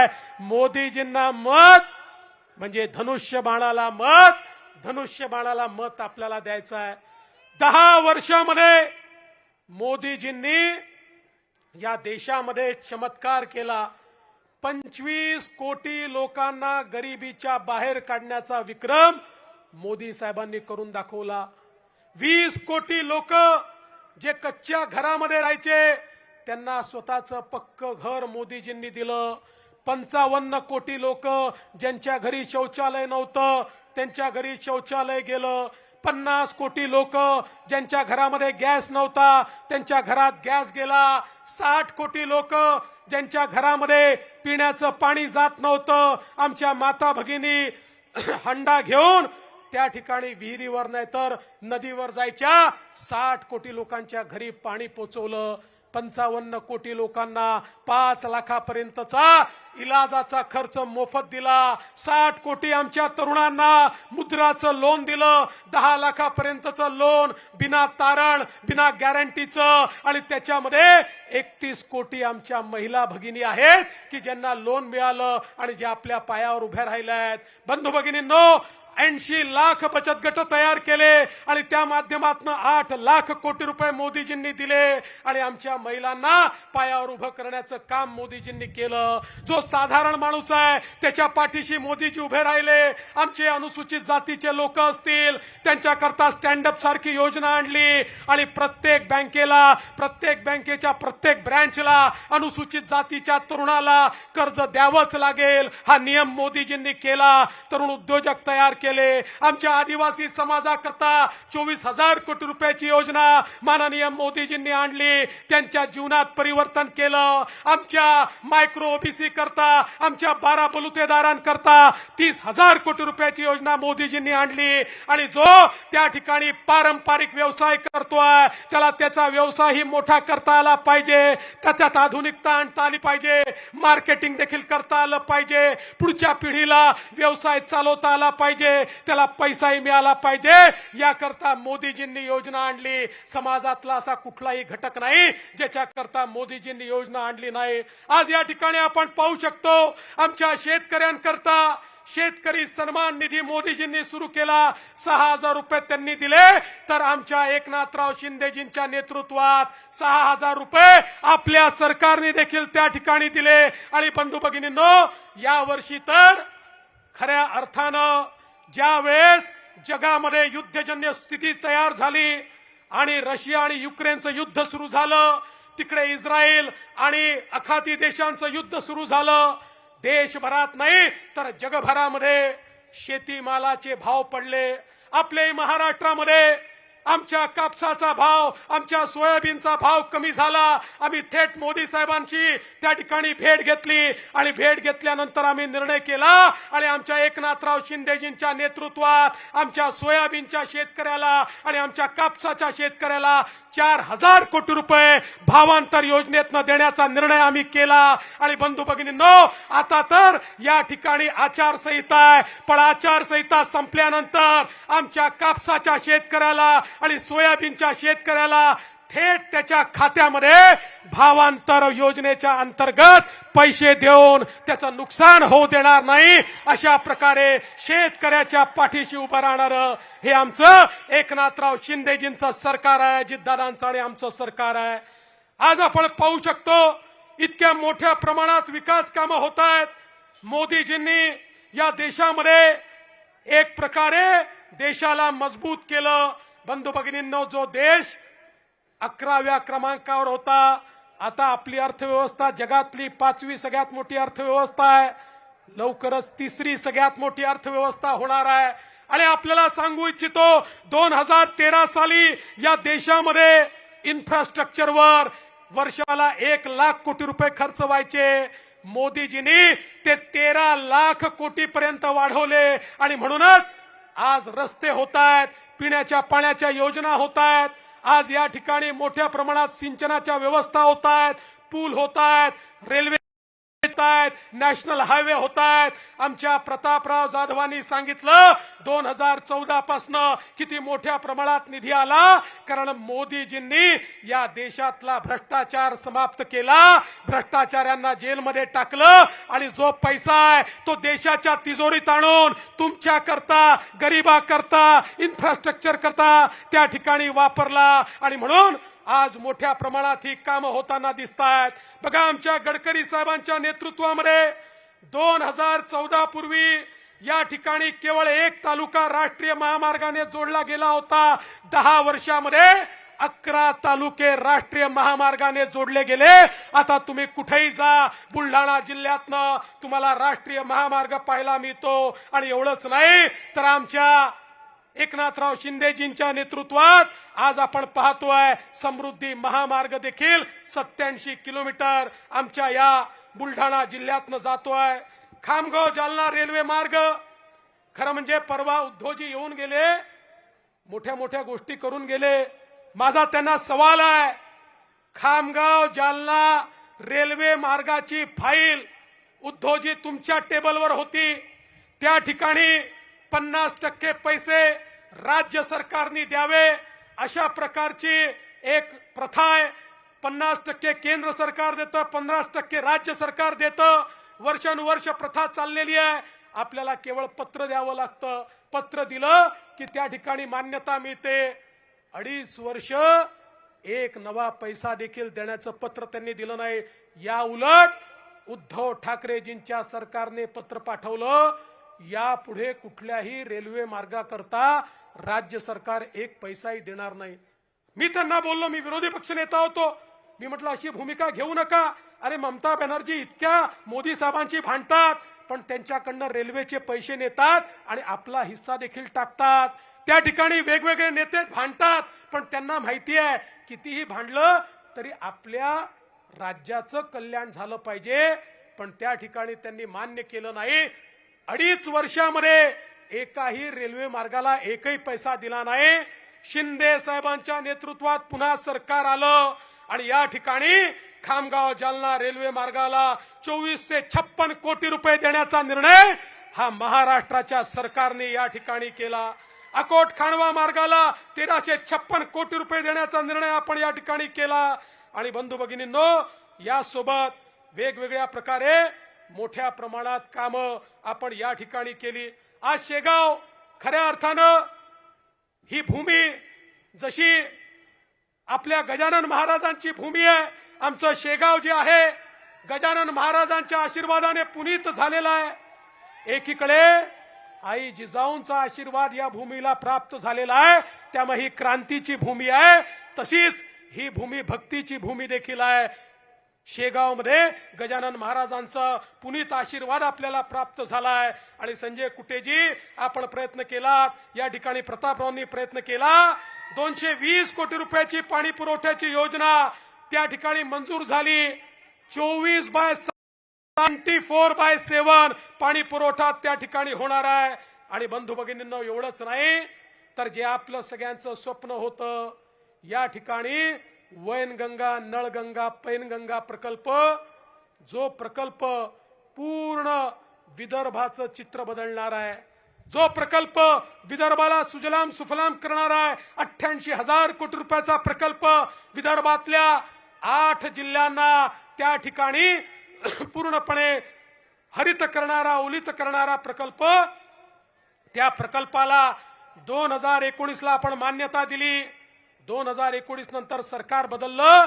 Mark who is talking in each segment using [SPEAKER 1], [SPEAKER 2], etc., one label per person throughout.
[SPEAKER 1] आहे. मोदीजींना मत म्हणजे धनुष्य बाणाला मत धनुष्य बाणाला मत आपल्याला द्यायचं आहे. दहा वर्षामध्ये मोदीजींनी या देशामध्ये चमत्कार केला. पंचवीस कोटी लोकांना गरिबीच्या बाहेर काढण्याचा विक्रम मोदी साहेबांनी करून दाखवला. वीस कोटी लोक जे कच्च्या घरामध्ये राहायचे त्यांना स्वतःचं पक्क घर मोदीजींनी दिलं. पंचावन्न कोटी लोक ज्यांच्या घरी शौचालय नव्हतं त्यांच्या घरी शौचालय गेलं. पन्नास कोटी लोक ज्यांच्या घरामध्ये गॅस नव्हता त्यांच्या घरात गॅस गेला. साठ कोटी लोक ज्यांच्या घरामध्ये पिण्याचं पाणी जात नव्हतं. आमच्या माता भगिनी हंडा घेऊन त्या ठिकाणी विहिरीवर नाही तर नदीवर जायच्या. साठ कोटी लोकांच्या घरी पाणी पोचवलं. पंचावन्न कोटी लोकांना पाच लाखापर्यंतचा इलाजाचा खर्च मोफत दिला. साठ कोटी आमच्या तरुणांना मुद्राचं लोन दिलं. दहा लाखापर्यंतचं लोन बिना तारण बिना गॅरंटीचं आणि त्याच्यामध्ये एकतीस कोटी आमच्या महिला भगिनी आहेत की ज्यांना लोन मिळालं आणि जे आपल्या पायावर उभ्या राहिल्या आहेत. बंधू भगिनींनो ऐंशी लाख बचत गट तयार केले आणि त्या माध्यमातून आठ लाख कोटी रुपये मोदीजींनी दिले आणि आमच्या महिलांना पायावर उभं करण्याचं काम मोदीजींनी केलं. जो साधारण माणूस आहे त्याच्या पाठीशी मोदीजी उभे राहिले. आमचे अनुसूचित जातीचे लोक असतील त्यांच्याकरता स्टँडअप सारखी योजना आणली आणि प्रत्येक बँकेला प्रत्येक बँकेच्या प्रत्येक ब्रँचला अनुसूचित जातीच्या तरुणाला कर्ज द्यावंच लागेल. हा नियम मोदीजींनी केला. तरुण उद्योजक तयार केले. आमच्या आदिवासी समाजाकरता चोवीस हजार कोटी रुपयाची योजना माननीय मोदीजींनी आणली. त्यांच्या जीवनात परिवर्तन केलं. आमच्या मायक्रो ओबीसी करता आमच्या बारा बलुतेदारांकरता तीस हजार कोटी रुपयाची योजना मोदीजींनी आणली. आणि जो त्या ठिकाणी पारंपरिक व्यवसाय करतोय त्याला त्याचा व्यवसायही मोठा करता आला पाहिजे. त्याच्यात आधुनिकता आणता आली पाहिजे. मार्केटिंग देखील करता आलं पाहिजे. पुढच्या पिढीला व्यवसाय चालवता आला पाहिजे. त्याला पैसाही मिळाला पाहिजे. याकरता मोदीजींनी योजना आणली. समाजातला असा कुठलाही घटक नाही ज्याच्याकरता मोदीजींनी योजना आणली नाही. आज या ठिकाणी आपण पाहू शकतो आमच्या शेतकऱ्यांकरता शेतकरी सन्मान निधी मोदीजींनी सुरू केला. सहा हजार रुपये त्यांनी दिले. तर आमच्या एकनाथराव शिंदेजींच्या नेतृत्वात सहा हजार रुपये आपल्या सरकारने देखील त्या ठिकाणी दिले. आणि बंधू भगिनींनो या वर्षी तर खऱ्या अर्थानं ज्या वेळेस जगामध्ये युद्धजन्य स्थिती तयार झाली आणि रशिया आणि युक्रेनचं युद्ध सुरू झालं तिकडे इस्रायल आणि अखाती देशांचं युद्ध सुरू झालं देशभरात नाही तर जगभरामध्ये शेतीमालाचे भाव पडले. आपल्या महाराष्ट्रामध्ये आमच्या कापसाचा भाव आमच्या सोयाबीनचा भाव कमी झाला. आम्ही थेट मोदी साहेबांची त्या ठिकाणी भेट घेतली. आणि भेट घेतल्यानंतर आम्ही निर्णय केला. आणि आमच्या एकनाथराव शिंदेजींच्या नेतृत्वात आमच्या सोयाबीनच्या शेतकऱ्याला आणि आमच्या कापसाच्या शेतकऱ्याला चार हजार कोटी रुपये भावांतर योजनेतनं देण्याचा निर्णय आम्ही केला. आणि बंधू भगिनींनो आता तर या ठिकाणी आचारसंहिता आहे. पण आचारसंहिता संपल्यानंतर आमच्या कापसाच्या शेतकऱ्याला आणि सोयाबीनच्या शेतकऱ्याला थेट त्याच्या खात्यामध्ये भावांतर योजनेच्या अंतर्गत पैसे देऊन त्याचं नुकसान होऊ देणार नाही अशा प्रकारे शेतकऱ्याच्या पाठीशी उभं राहणार हे आमचं एकनाथराव शिंदेजींचं सरकार आहे अजितदादांचं आणि आमचं सरकार आहे. आज आपण पाहू शकतो इतक्या मोठ्या प्रमाणात विकास कामं होत आहेत. मोदीजींनी या देशामध्ये एक प्रकारे देशाला मजबूत केलं. बंधू भगिनींनो जो देश अकराव्या क्रमांकावर होता आता आपली अर्थव्यवस्था जगातली पाचवी सगळ्यात मोठी अर्थव्यवस्था आहे. लवकरच तिसरी सगळ्यात मोठी अर्थव्यवस्था होणार आहे. आणि आपल्याला सांगू इच्छितो दोन हजार तेरा साली या देशामध्ये इन्फ्रास्ट्रक्चरवर वर्षाला एक लाख कोटी रुपये खर्च व्हायचे. मोदीजींनी ते तेरा लाख कोटीपर्यंत वाढवले. आणि म्हणूनच आज रस्ते होत आहेत पिण्याच्या पाण्याच्या योजना होत आहेत आज या ठिकाणी मोठ्या प्रमाणात सिंचनाच्या व्यवस्था होत आहेत पूल होत आहेत रेल्वे होत आहेत नॅशनल हायवे होत आहेत आमच्या प्रतापराव जाधवांनी सांगितलं दोन हजार चौदा पासनं किती मोठ्या प्रमाणात निधी आला? कारण मोदीजींनी या देशातला भ्रष्टाचार समाप्त केला. भ्रष्टाचाऱ्यांना जेलमध्ये टाकलं आणि जो पैसा आहे तो देशाच्या तिजोरीत आणून तुमच्या करता गरीबा करता इन्फ्रास्ट्रक्चर करता त्या ठिकाणी वापरला. आणि म्हणून आज मोठ्या प्रमाणात ही कामं होताना दिसत आहेत बघा आमच्या गडकरी साहेबांच्या नेतृत्वामध्ये दोन हजार चौदा पूर्वी या ठिकाणी केवळ एक तालुका राष्ट्रीय महामार्गाने जोडला गेला होता. दहा वर्षामध्ये अकरा तालुके राष्ट्रीय महामार्गाने जोडले गेले. आता तुम्ही कुठेही जा बुलढाणा जिल्ह्यातनं तुम्हाला राष्ट्रीय महामार्ग पाहायला मिळतो. आणि एवढंच नाही तर आमच्या एकनाथराव शिंदेजींच्या नेतृत्वात आज आपण पाहतोय समृद्धी महामार्ग देखील सत्याऐंशी किलोमीटर आमच्या या बुलढाणा जिल्ह्यातनं जातोय. खामगाव जालना रेल्वे मार्ग. खरं म्हणजे परवा उद्धवजी येऊन गेले मोठ्या मोठ्या गोष्टी करून गेले. माझा त्यांना सवाल आहे खामगाव जालना रेल्वे मार्गाची फाईल उद्धवजी तुमच्या टेबलवर होती. त्या ठिकाणी पन्नास टक्के पैसे राज्य सरकारने द्यावे अशा प्रकारची एक प्रथा आहे. पन्नास टक्के केंद्र सरकार देतं पन्नास टक्के राज्य सरकार देतं. वर्षानुवर्ष प्रथा चाललेली आहे. आपल्याला केवळ पत्र द्यावं लागतं. पत्र दिलं की त्या ठिकाणी मान्यता मिळते. अडीच वर्ष एक नवा पैसा देखील देण्याचं पत्र त्यांनी दिलं नाही. या उलट उद्धव ठाकरेजींच्या सरकारने पत्र पाठवलं. यापुढे कुठल्याही रेल्वे मार्गाकरता राज्य सरकार एक पैसाही देणार नाही. मी त्यांना बोललो मी विरोधी पक्ष नेता होतो. मी म्हटलं अशी भूमिका घेऊ नका. अरे ममता बॅनर्जी इतक्या मोदी साहेबांची भांडतात पण त्यांच्याकडनं रेल्वेचे पैसे नेतात आणि आपला हिस्सा देखील टाकतात. त्या ठिकाणी वेगवेगळे नेते भांडतात पण त्यांना माहिती आहे कितीही भांडलं तरी आपल्या राज्याचं कल्याण झालं पाहिजे पण त्या ठिकाणी त्यांनी मान्य केलं नाही. अडीच वर्षामध्ये एकाही रेल्वे मार्गाला एकही पैसा दिला नाही. शिंदे साहेबांच्या नेतृत्वात पुन्हा सरकार आलं आणि या ठिकाणी खामगाव जालना रेल्वे मार्गाला चोवीसशे छप्पन कोटी रुपये देण्याचा निर्णय हा महाराष्ट्राच्या सरकारने या ठिकाणी केला. अकोट खाणवा मार्गाला तेराशे छप्पन कोटी रुपये देण्याचा निर्णय आपण या ठिकाणी केला. आणि बंधू भगिनींनो यासोबत वेगवेगळ्या प्रकारे मोठ्या प्रमाणात कामं आपण या ठिकाणी केली. आज शेगाव खऱ्या अर्थानं ही भूमी जशी आपल्या गजानन महाराजांची भूमी आहे आमचं शेगाव जे आहे गजानन महाराजांच्या आशीर्वादाने पुनीत झालेलं आहे. एकीकडे आई जिजाऊंचा आशीर्वाद या भूमीला प्राप्त झालेला आहे त्यामुळे ही क्रांतीची भूमी आहे तशीच ही भूमी भक्तीची भूमी देखील आहे. शेगावमध्ये गजानन महाराजांचा पुनीत आशीर्वाद आपल्याला प्राप्त झालाय. आणि संजय कुटेजी आपण प्रयत्न केला. या ठिकाणी प्रतापरावांनी प्रयत्न केला. दोनशे वीस कोटी रुपयाची पाणी पुरवठ्याची योजना त्या ठिकाणी मंजूर झाली. चोवीस by twenty four by seven पाणी पुरवठा त्या ठिकाणी होणार आहे. आणि बंधू भगिनींना एवढंच नाही तर जे आपलं सगळ्यांचं स्वप्न होतं या ठिकाणी वैनगंगा नळगंगा पैनगंगा प्रकल्प जो प्रकल्प पूर्ण विदर्भाचं चित्र बदलणार आहे. जो प्रकल्प विदर्भाला सुजलाम सुफलाम करणार आहे अठ्ठ्याऐंशी हजार कोटी रुपयाचा प्रकल्प विदर्भातल्या आठ जिल्ह्यांना त्या ठिकाणी पूर्णपणे हरित करणारा ओलित करणारा प्रकल्प त्या प्रकल्पाला दोन हजार एकोणीस ला आपण मान्यता दिली. दोन हजार एकोणीस नंतर सरकार बदललं.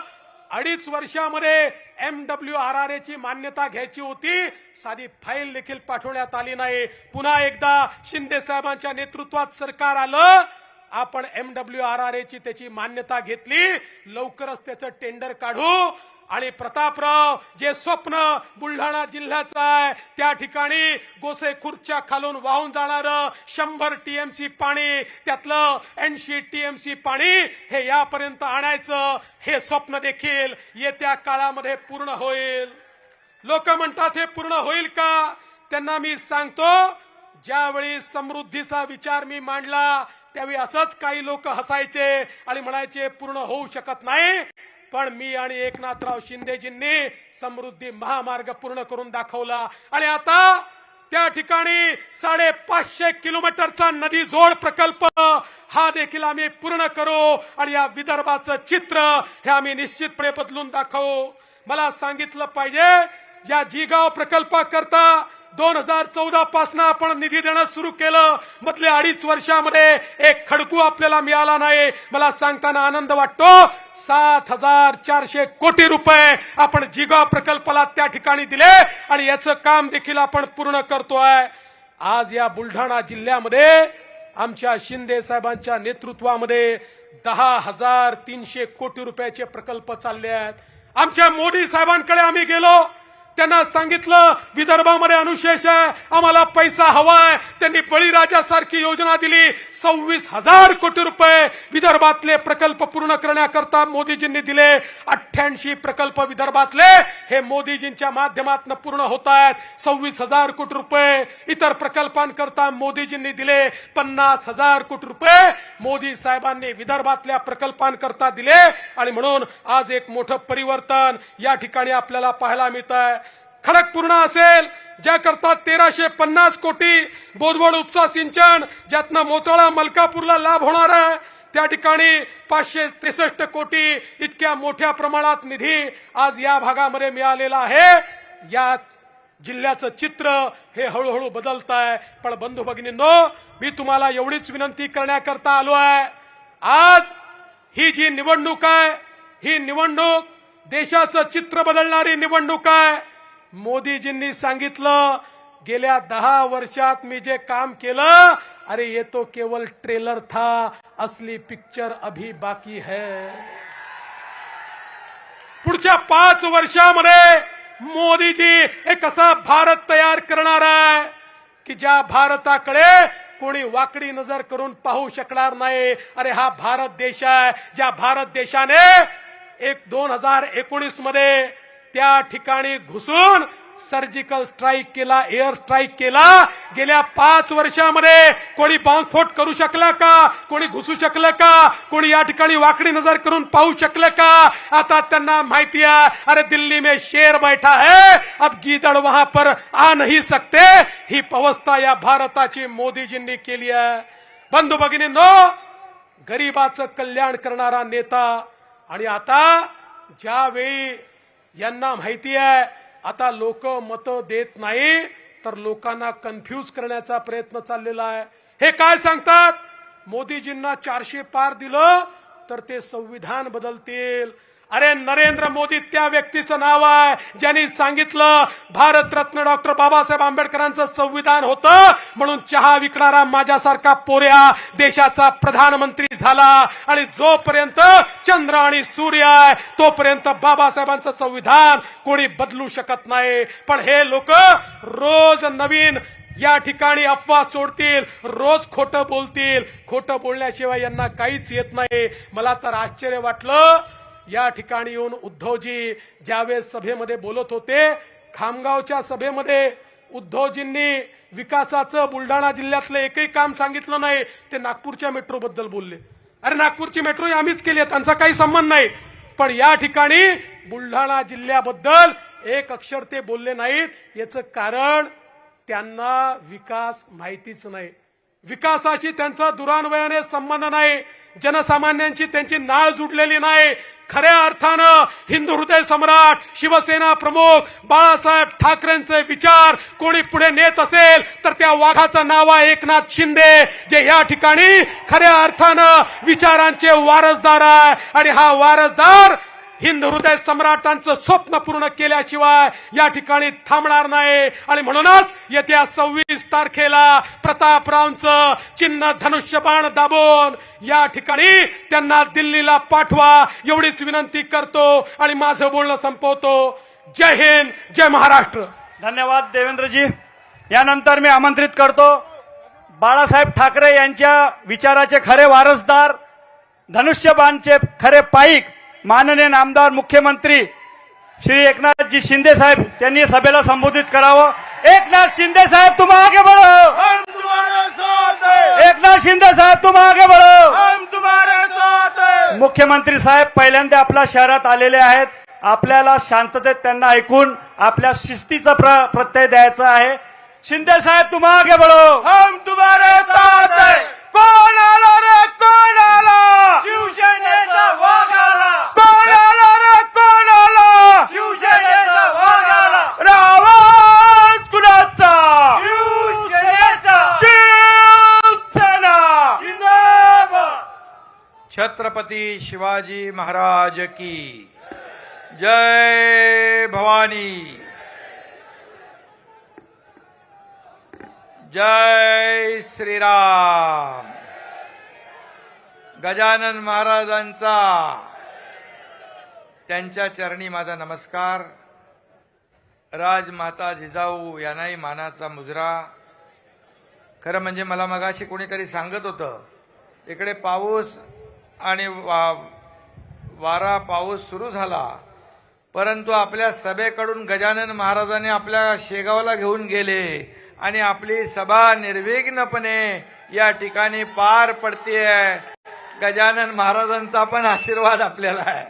[SPEAKER 1] अडीच वर्षामध्ये एम डब्ल्यू आर आर ची मान्यता घ्यायची होती. साधी फाईल देखील पाठवण्यात आली नाही. पुन्हा एकदा शिंदे साहेबांच्या नेतृत्वात सरकार आलं. आपण एम डब्ल्यू आर आर ची त्याची मान्यता घेतली. लवकरच त्याचं टेंडर काढू. आणि प्रतापराव जे स्वप्न बुलढाणा जिल्ह्याचं आहे त्या ठिकाणी गोसे खुर्च्या खालून वाहून जाणार शंभर टीएमसी पाणी त्यातलं ऐंशी टीएमसी पाणी हे यापर्यंत आणायचं हे स्वप्न देखील येत्या काळामध्ये पूर्ण होईल. लोक म्हणतात हे पूर्ण होईल का? त्यांना मी सांगतो ज्यावेळी समृद्धीचा विचार मी मांडला त्यावेळी असंच काही लोक हसायचे आणि म्हणायचे पूर्ण होऊ शकत नाही. पण मी आणि एकनाथराव शिंदेजींनी समृद्धी महामार्ग पूर्ण करून दाखवला. आणि आता त्या ठिकाणी साडेपाचशे किलोमीटरचा नदी जोड प्रकल्प हा देखील आम्ही पूर्ण करू. आणि या विदर्भाचं चित्र हे आम्ही निश्चितपणे बदलून दाखवू. मला सांगितलं पाहिजे या जिगाव प्रकल्पाकरता दोन हजार चौदा पासून आपण निधी देणं सुरू केलं. मधल्या अडीच वर्षामध्ये एक खडकू आपल्याला मिळाला नाही. मला सांगताना आनंद वाटतो. सात हजार चारशे कोटी रुपये आपण जिगा प्रकल्पाला त्या ठिकाणी दिले आणि याचं काम देखील आपण पूर्ण करतोय आज या बुलढाणा जिल्ह्यामध्ये आमच्या शिंदे साहेबांच्या नेतृत्वामध्ये दहा हजार तीनशे कोटी रुपयाचे प्रकल्प चालले आहेत. आमच्या मोदी साहेबांकडे आम्ही गेलो. त्यांना सांगितलं विदर्भामध्ये अनुशेष आहे आम्हाला पैसा हवाय. त्यांनी बळीराजासारखी योजना दिली. सव्वीस हजार कोटी रुपये विदर्भातले प्रकल्प पूर्ण करण्याकरता मोदीजींनी दिले. अठ्ठ्याऐंशी प्रकल्प विदर्भातले हे मोदीजींच्या माध्यमातून पूर्ण होत आहेत. सव्वीस हजार कोटी रुपये इतर प्रकल्पांकरता मोदीजींनी दिले. पन्नास हजार कोटी रुपये मोदी साहेबांनी विदर्भातल्या प्रकल्पांकरता दिले. आणि म्हणून आज एक मोठं परिवर्तन या ठिकाणी आपल्याला पाहायला मिळत आहे खडकपूर्ण असेल ज्याकरता तेराशे पन्नास कोटी बोधवड उपसा सिंचन ज्यातनं मोतळा मलकापूरला लाभ होणार आहे त्या ठिकाणी पाचशे त्रेसष्ट कोटी इतक्या मोठ्या प्रमाणात निधी आज या भागामध्ये मिळालेला आहे. या जिल्ह्याचं चित्र हे हळूहळू बदलत आहे. पण बंधू भगिनींनो मी तुम्हाला एवढीच विनंती करण्याकरता आलो आहे. आज ही जी निवडणूक आहे ही निवडणूक देशाचं चित्र बदलणारी निवडणूक आहे. मोदीजींनी सांगितलं गेल्या दहा वर्षात मी जे काम केलं अरे ये तो केवल ट्रेलर था असली पिक्चर अभी बाकी है. पुढच्या पाच वर्षामध्ये मोदीजी एक असा भारत तयार करणार आहे की ज्या भारताकडे कोणी वाकडी नजर करून पाहू शकणार नाही अरे हा भारत देश आहे ज्या भारत देशाने एक दोन हजार एकोणीसमध्ये त्या ठिकाणी घुसून सर्जिकल स्ट्राईक केला एअर स्ट्राईक केला. गेल्या पाच वर्षामध्ये कोणी बॉम्बस्फोट करू शकला का? कोणी घुसू शकलं का? कोणी या ठिकाणी वाकडी नजर करून पाहू शकलं का? आता त्यांना माहिती आहे अरे दिल्ली में शेर बैठा है अब गीदड़ वहां पर आ नहीं सकते. ही अवस्था या भारताची मोदीजींनी केली आहे. बंधू भगिनींनो गरीबाचं कल्याण करणारा नेता आणि आता ज्यावेळी यांना माहिती आहे आता लोक मतं देत नाही तर लोकांना कन्फ्यूज करण्याचा प्रयत्न चाललेला आहे. हे काय सांगतात? मोदीजींना चारशे पार दिलं तर ते संविधान बदलतील. अरे नरेंद्र मोदी त्या व्यक्तीचं नाव आहे ज्यांनी सांगितलं भारतरत्न डॉक्टर बाबासाहेब आंबेडकरांचं संविधान होतं म्हणून चहा विकणारा माझ्यासारखा पोऱ्या देशाचा प्रधानमंत्री झाला. आणि जोपर्यंत चंद्र आणि सूर्य आहे तोपर्यंत बाबासाहेबांचं संविधान कोणी बदलू शकत नाही. पण हे लोक रोज नवीन या ठिकाणी अफवा सोडतील रोज खोटं बोलतील. खोटं बोलण्याशिवाय यांना काहीच येत नाही. मला तर आश्चर्य वाटलं या ठिकाणी येऊन उद्धवजी ज्यावेळेस सभेमध्ये बोलत होते खामगावच्या सभेमध्ये उद्धवजींनी विकासाचं बुलढाणा जिल्ह्यातलं एकही काम सांगितलं नाही ते नागपूरच्या मेट्रोबद्दल बोलले. अरे नागपूरची मेट्रो आम्हीच केली आहे त्यांचा काही संबंध नाही. पण या ठिकाणी बुलढाणा जिल्ह्याबद्दल एक अक्षर ते बोलले नाहीत याचं कारण त्यांना विकास माहितीच नाही. विकासाशी त्यांचा दुरान्वयाने संबंध नाही जनसामान्यांची त्यांची नाळ जुडलेली नाही. खऱ्या अर्थानं हिंदू हृदय सम्राट शिवसेना प्रमुख बाळासाहेब ठाकरेंचे विचार कोणी पुढे नेत असेल तर त्या वाघाचं नाव आहे एकनाथ शिंदे जे या ठिकाणी खऱ्या अर्थानं विचारांचे वारसदार आहे. आणि हा वारसदार हिंद हृदय सम्राटांचं स्वप्न पूर्ण केल्याशिवाय या ठिकाणी थांबणार नाही. आणि म्हणूनच येत्या सव्वीस तारखेला प्रतापरावचं चिन्ह धनुष्यबाण दाबून या ठिकाणी त्यांना दिल्लीला पाठवा एवढीच विनंती करतो आणि माझं बोलणं संपवतो. जय हिंद जय महाराष्ट्र.
[SPEAKER 2] धन्यवाद देवेंद्रजी. यानंतर मी आमंत्रित करतो बाळासाहेब ठाकरे यांच्या विचाराचे खरे वारसदार धनुष्यबाणचे खरे पाईक माननीय नामदार मुख्यमंत्री श्री एकनाथजी शिंदे साहेब त्यांनी सभेला संबोधित करावं. एकनाथ शिंदे साहेब तुम आगे बढ़ो.
[SPEAKER 3] हम तुम्हारे साथ हैं।
[SPEAKER 2] एकनाथ शिंदे साहेब तुम आगे बढ़ो.
[SPEAKER 3] हम तुम्हारे साथ हैं।
[SPEAKER 2] मुख्यमंत्री साहेब पहिल्यांदा आपल्या शहरात आलेले आहेत. आपल्याला शांततेत त्यांना ऐकून आपल्या शिस्तीचा प्र- प्रत्यय द्यायचा आहे. शिंदे साहेब तुम आगे बढो.
[SPEAKER 3] हम तुम्हारे साथ है। कोण आला रे कोण आला
[SPEAKER 2] शिवसेनेचा वाघ आला
[SPEAKER 3] कोण आला रे कोण आला
[SPEAKER 2] शिवसेनेचा वाघ आला
[SPEAKER 3] आवाज कुणाचा?
[SPEAKER 2] शिवसेनेचा.
[SPEAKER 3] शिवसेना.
[SPEAKER 2] जिंदाबाद.
[SPEAKER 3] छत्रपती शिवाजी महाराज की जय भवानी. जय श्रीराम. गजानन महाराजांचा त्यांच्या चरणी माझा नमस्कार. राजमाता जिजाऊ यांनाही मानाचा मुजरा. खरं म्हणजे मला मगाशी कोणीतरी सांगत होतं इकडे पाऊस आणि वा वारा पाऊस सुरू झाला. परंतु आपल्या सभेकडून गजानन महाराजांनी आपल्या शेगावला घेऊन गेले आणि आपली सभा निर्विघ्नपणे या ठिकाणी पार पडतीये. गजानन महाराजांचा पण आशीर्वाद आपल्याला आहे.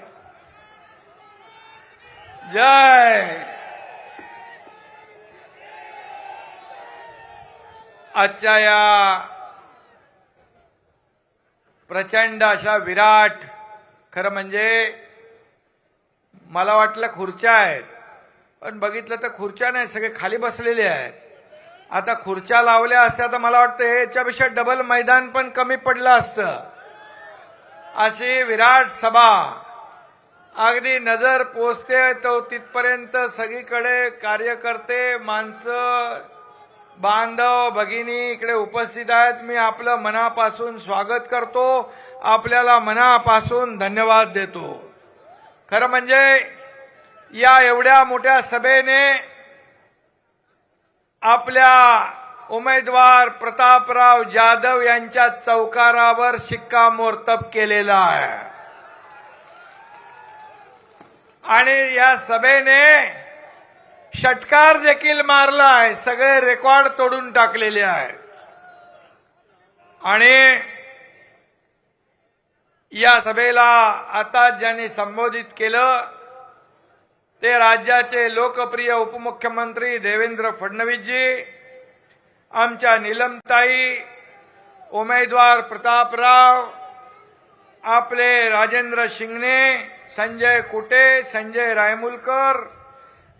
[SPEAKER 3] जय! आजच्या या प्रचंड अशा विराट खरं म्हणजे मला वाटलं खुर्च्या आहेत. पण बघितलं तर खुर्च्या नाही सगळे खाली बसलेले आहेत. आता खुर्च्या लावल्या असत्या तर मला वाटतं हे याच्यापेक्षा डबल मैदान पण कमी पडलं असतं. अशी विराट सभा. अगदी नजर पोचते तो तिथपर्यंत सगळीकडे कार्यकर्ते माणसं बांधव भगिनी इकडे उपस्थित आहेत. मी आपलं मनापासून स्वागत करतो. आपल्याला मनापासून धन्यवाद देतो. खरं म्हणजे या एवढ्या मोठ्या सभेने आपल्या उमेदवार प्रतापराव जाधव यांच्या चौकारावर शिक्कामोर्तब केलेला आहे. आणि या सभेने षटकार देखील मारला आहे सगळे रेकॉर्ड तोडून टाकलेले आहेत. आणि या सभेला आता ज्यांनी संबोधित केलं ते राज्याचे लोकप्रिय उपमुख्यमंत्री देवेंद्र फडणवीसजी आमच्या निलमताई उमेदवार प्रतापराव आपले राजेंद्र शिंगणे संजय कुटे संजय रायमुलकर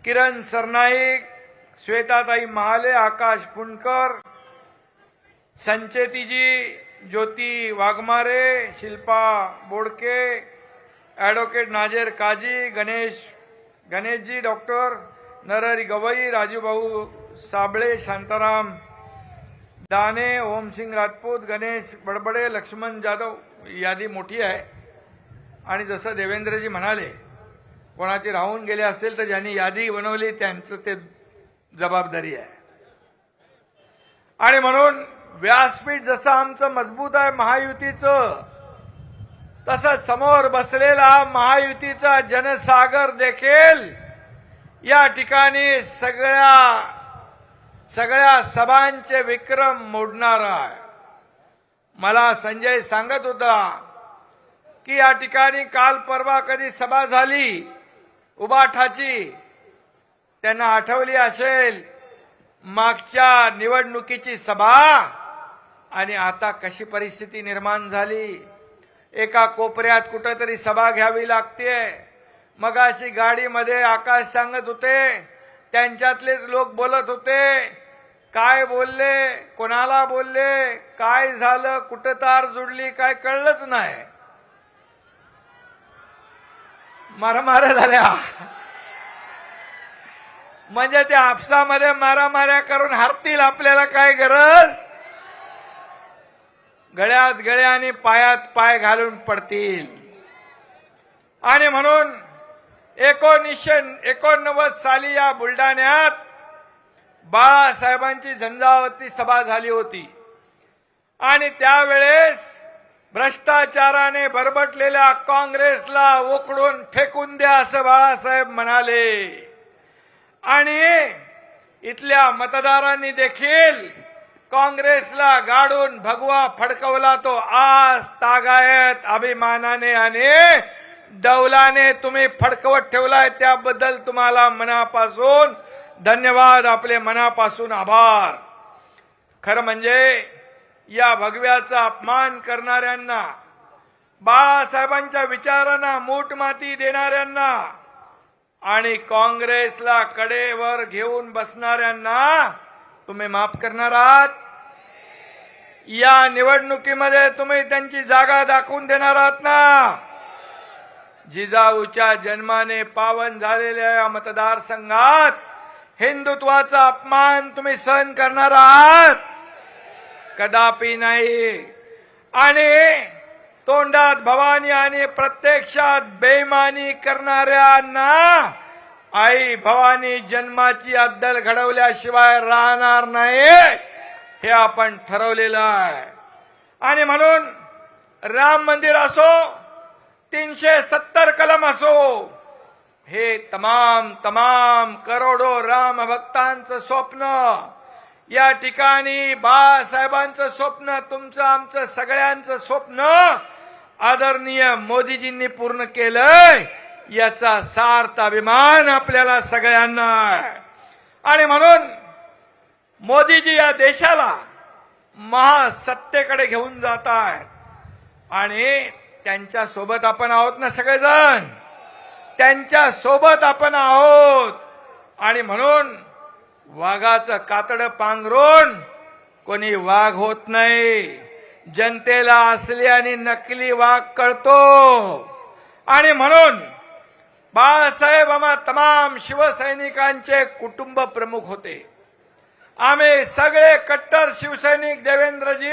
[SPEAKER 3] किरण सरनाईक श्वेताताई महाले आकाश पुणकर संचेतीजी ज्योती वाघमारे शिल्पा बोडके ॲडव्होकेट नाजेर काजी गणेश गणेशजी डॉक्टर नरहरी गवई राजूभाऊ साबळे शांताराम दाने ओमसिंग राजपूत गणेश बडबडे लक्ष्मण जाधव यादी मोठी आहे. आणि जसं देवेंद्रजी म्हणाले कोणाची राहून गेले असतील तर ज्यांनी यादी बनवली त्यांचं ते जबाबदारी आहे. आणि म्हणून व्यासपीठ जसं आमचं मजबूत आहे महायुतीचं तसं समोर बसलेला महायुतीचा जनसागर देखील या ठिकाणी सगळ्या सगळ्या सभांचे विक्रम मोडणार आहे. मला संजय सांगत होता की या ठिकाणी काल परवा कधी सभा झाली उबाठाची त्यांना आठवली असेल मागच्या निवडणुकीची सभा आणि आता कशी परिस्थिती निर्माण झाली? एका कोपऱ्यात कुठंतरी सभा घ्यावी लागते मगाशी गाडीमध्ये आकाश सांगत होते त्यांच्यातलेच लोक बोलत होते काय बोलले? कोणाला बोलले? काय झालं? कुठं तार जुडली? काय कळलंच नाही. मारामाऱ्या झाल्या. म्हणजे त्या आपसामध्ये मारामाऱ्या करून हरतील आपल्याला काय गरज? गळ्यात गळ्या आणि पायात पाय घालून पडतील. आणि म्हणून एकोणीसशे एकोणनव्वद साली या बुलढाण्यात बाळासाहेबांची झंझावती सभा झाली होती. आणि त्यावेळेस भ्रष्टाचाराने बरबटलेल्या काँग्रेसला उकडून फेकून द्या असं बाळासाहेब म्हणाले. आणि इथल्या मतदारांनी देखील काँग्रेसला गाडून भगवा फडकवला तो आज तागायत अभिमानाने आणि डौलाने तुम्ही फडकवत ठेवलाय त्याबद्दल तुम्हाला मनापासून धन्यवाद आपले मनापासून आभार. खरं म्हणजे या भगव्याचा अपमान करणाऱ्यांना बाळासाहेबांच्या विचारांना मूठ माती देणाऱ्यांना आणि काँग्रेसला कडेवर घेऊन बसणाऱ्यांना तुम्ही माफ करणार आहात. या निवडणुकीमध्ये तुम्ही त्यांची जागा दाखवून देणार आहात ना? जिजाऊच्या जन्माने पावन झालेल्या या मतदारसंघात हिंदुत्वाचा अपमान तुम्ही सहन करणार आहात? कदापि नाही. आणि तोंडात भवानी आणि प्रत्यक्षात बेमानी करणाऱ्यांना आई भवानी जन्माची अद्दल घडवल्याशिवाय राहणार नाही. हे आपण ठरवलेलं आहे. आणि म्हणून राम मंदिर असो तीनशे सत्तर कलम असो हे तमाम तमाम करोडो राम भक्तांचं स्वप्न. या ठिकाणी बाळासाहेबांचं स्वप्न तुमचं आमचं सगळ्यांचं स्वप्न आदरणीय मोदीजींनी पूर्ण केलंय याचा सार्थ अभिमान आपल्याला सगळ्यांना आणि म्हणून मोदीजी या देशाला महासत्तेकडे घेऊन जात आहेत. आणि त्यांच्यासोबत आपण आहोत ना सगळेजण? त्यांच्यासोबत आपण आहोत. आणि म्हणून वाघाचं कातड पांघरून कोणी वाघ होत नाही. जनतेला असली आणि नकली वाघ कळतो. आणि म्हणून बाळासाहेब आम्हा तमाम शिवसैनिकांचे कुटुंब प्रमुख होते. आम्ही सगळे कट्टर शिवसैनिक देवेंद्रजी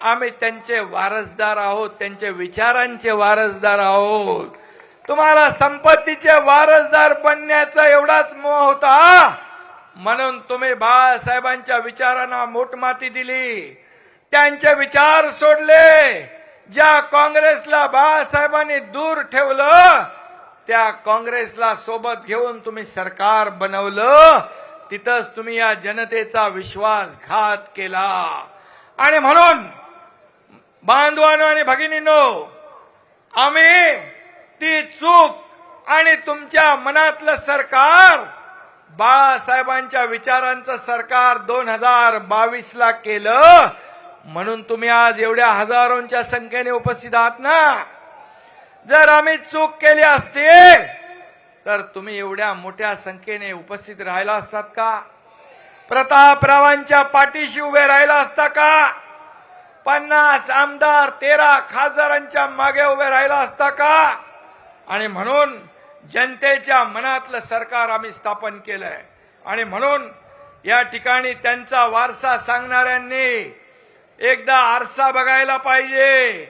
[SPEAKER 3] आम्ही त्यांचे वारसदार आहोत त्यांचे विचारांचे वारसदार आहोत. तुम्हाला संपत्तीचे वारसदार बनण्याचा एवढाच मोह होता. म्हणून तुम्ही बाळासाहेबांच्या विचारांना मोठमाती दिली. त्यांचे विचार सोडले. ज्या काँग्रेसला बाळासाहेबांनी दूर ठेवलं त्या काँग्रेसला सोबत घेऊन तुम्ही सरकार बनवलं. तिथंच तुम्ही या जनतेचा विश्वासघात केला. आणि म्हणून बांधवानो आणि भगिनीनो आम्ही ती चूक आणि तुमच्या मनातलं सरकार बाळासाहेबांच्या विचारांचं सरकार दोन हजार बावीस ला केलं. म्हणून तुम्ही आज एवढ्या हजारोंच्या संख्येने उपस्थित आहात ना? जर आम्ही चूक केली असती तर तुम्ही एवढ्या मोठ्या संख्येने उपस्थित राहिला असतात का? प्रतापरावांच्या पाठीशी उभे राहिला असता का? पन्नास आमदार तेरा खासदारांच्या मागे उभे राहिला असता का? आणि म्हणून जनतेच्या मनातलं सरकार आम्ही स्थापन केलंय. आणि म्हणून या ठिकाणी त्यांचा वारसा सांगणाऱ्यांनी एकदा आरसा बघायला पाहिजे.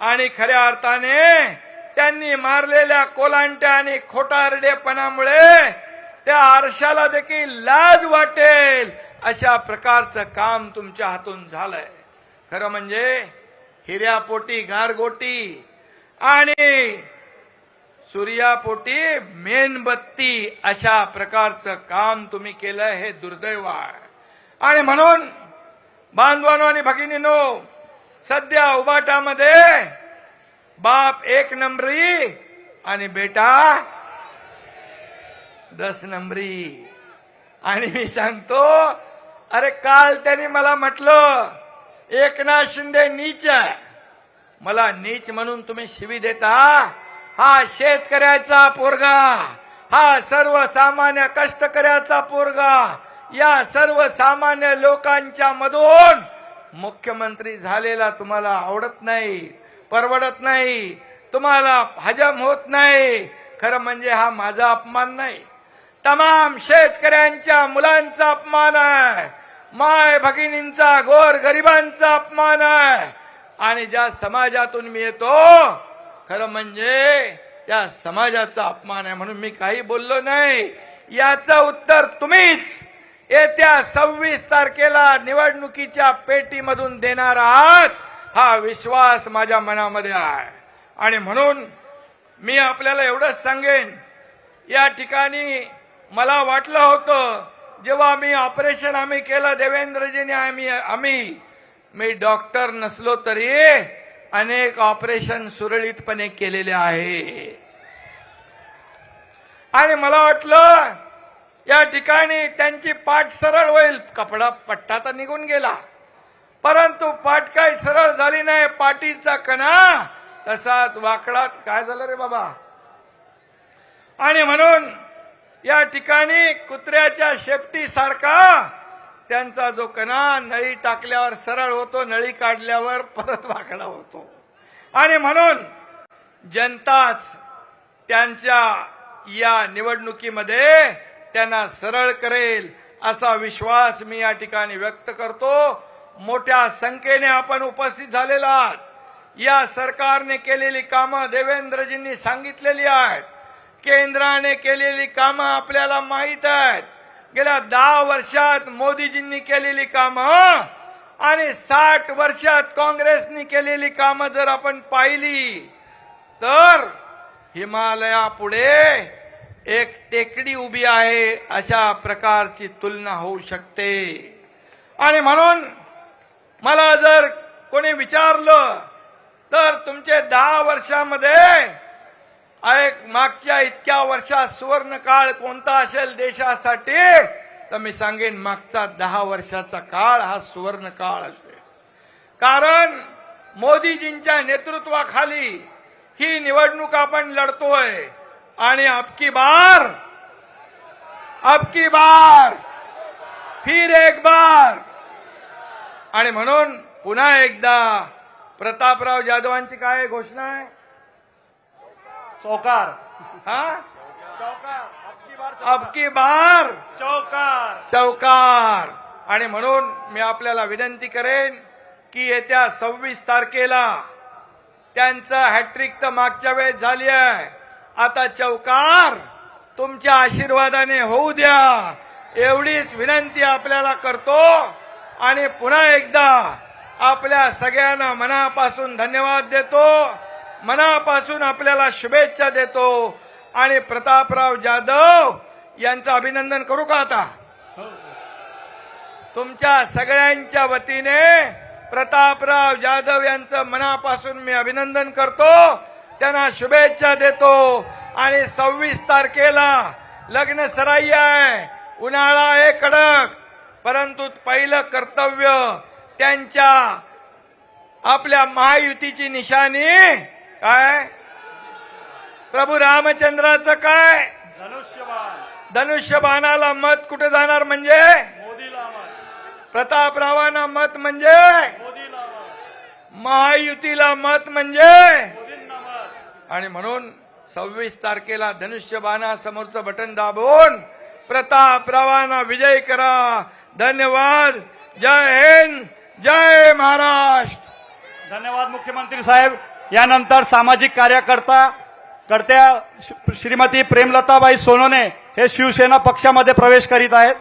[SPEAKER 3] आणि खऱ्या अर्थाने त्यांनी मारलेल्या कोलांट्या आणि खोटारडेपणामुळे त्या आरशाला देखील लाज वाटेल. अशा प्रकारचं काम तुमच्या हातून झालंय. खरं म्हणजे हिऱ्यापोटी गारगोटी आणि सूर्यापोटी मेणबत्ती अशा प्रकारचं काम तुम्ही केलं हे दुर्दैव आहे. आणि म्हणून बांधवानो आणि भगिनीनो सध्या उबाटामध्ये बाप एक नंबरी आणि बेटा दस नंबरी. आणि मी सांगतो अरे काल त्यांनी मला म्हटलं एकनाथ शिंदे नीच आहे. मला नीच म्हणून तुम्ही शिवी देता. हा शेतकऱ्याचा पोरगा हा सर्वसामान्य कष्टकऱ्याचा पोरगा या सर्वसामान्य लोकांच्या मधून मुख्यमंत्री झालेला तुम्हाला आवडत नाही. परवडत नाही. तुम्हाला हजम होत नाही. खरं म्हणजे हा माझा अपमान नाही. तमाम शेतकऱ्यांच्या मुलांचा अपमान आहे. माय भगिनींचा गोर गरिबांचा अपमान आहे. आणि ज्या समाजातून मी येतो खरं म्हणजे त्या समाजाचा अपमान आहे म्हणून मी काही बोललो नाही. याचं उत्तर तुम्हीच येत्या सव्वीस तारखेला निवडणुकीच्या पेटीमधून देणार आहात. हा विश्वास माझ्या मनामध्ये आहे. आणि म्हणून मी आपल्याला एवढंच सांगेन या ठिकाणी मला वाटलं होतं जेव्हा मी ऑपरेशन आम्ही केलं देवेंद्रजीने आम्ही आम्ही मी डॉक्टर नसलो तरी अनेक ऑपरेशन सुरळीतपणे केलेले आहे. आणि मला वाटलं या ठिकाणी त्यांची पाठ सरळ होईल. कपडा पट्टा तर निघून गेला. परंतु पाठ काही सरळ झाली नाही पाटीचा कणा तसाच वाकडात काय झालं रे बाबा? आणि म्हणून या ठिकाणी कुत्र्याच्या शेपटी सारखा त्यांचा जो कणा नळी टाकल्यावर सरळ होतो नळी काढल्यावर परत वाकडा होतो. आणि म्हणून जनताच त्यांच्या या निवडणुकीमध्ये त्यांना सरळ करेल असा विश्वास मी या ठिकाणी व्यक्त करतो. मोठ्या संख्येने आपण उपस्थित झालेला आहात. या सरकारने केलेली कामं देवेंद्रजींनी सांगितलेली आहेत. केंद्राने केलेली कामं आपल्याला माहीत आहेत. गेल्या दहा वर्षात मोदीजींनी केलेली कामं आणि साठ वर्षात काँग्रेसनी केलेली कामं जर आपण पाहिली तर हिमालयापुढे एक टेकडी उभी आहे अशा प्रकारची तुलना होऊ शकते. आणि म्हणून मला जर कोणी विचारलं तर तुमचे दहा वर्षामध्ये एक मागच्या इतक्या वर्षात सुवर्ण काळ कोणता असेल देशासाठी तर मी सांगेन मागचा दहा वर्षाचा काळ हा सुवर्ण काळ असेल कारण मोदीजींच्या नेतृत्वाखाली ही निवडणूक आपण लढतोय. आणि अबकी बार अबकी बार फिर एक बार. आणि म्हणून पुन्हा एकदा प्रतापराव जाधवांची काय घोषणा आहे?
[SPEAKER 2] चौकार.
[SPEAKER 3] हा?
[SPEAKER 2] चौकार. अबकी बार
[SPEAKER 3] अबकी बार.
[SPEAKER 2] चौकार.
[SPEAKER 3] चौकार. आणि म्हणून मी आपल्याला विनंती करेन की येत्या सव्वीस तारखेला त्यांचं हॅट्रिक तर मागच्या वेळेस झाली आहे. आता चौकार तुमच्या आशीर्वादाने होऊ द्या. एवढीच विनंती आपल्याला करतो. आणि पुन्हा एकदा आपल्या सगळ्यांना मनापासून धन्यवाद देतो. मनापासून आपल्याला शुभेच्छा देतो. आणि प्रतापराव जाधव यांचं अभिनंदन करू का आता? तुमच्या सगळ्यांच्या वतीने प्रतापराव जाधव यांचं मनापासून मी अभिनंदन करतो. त्यांना शुभेच्छा देतो. आणि सव्वीस तारखेला लग्न सराई आहे. उन्हाळा आहे कडक. परंतु पहिलं कर्तव्य त्यांच्या आपल्या महायुतीची निशाणी काय? प्रभू रामचंद्राचं काय?
[SPEAKER 2] धनुष्यबाण.
[SPEAKER 3] धनुष्यबाणाला मत कुठे जाणार म्हणजे? प्रतापरावांना मत. म्हणजे? महायुतीला मत म्हणजे? आणि म्हणून सव्वीस तारखेला धनुष्यबाणा समोरचं बटन दाबून प्रतापरावांना विजय करा. धन्यवाद. जय हिंद जय महाराष्ट्र.
[SPEAKER 2] धन्यवाद मुख्यमंत्री साहेब. यानंतर सामाजिक कार्यकर्ता कर्त्या श- श्रीमती प्रेमलताबाई सोनोने हे शिवसेना पक्षामध्ये प्रवेश करीत आहेत.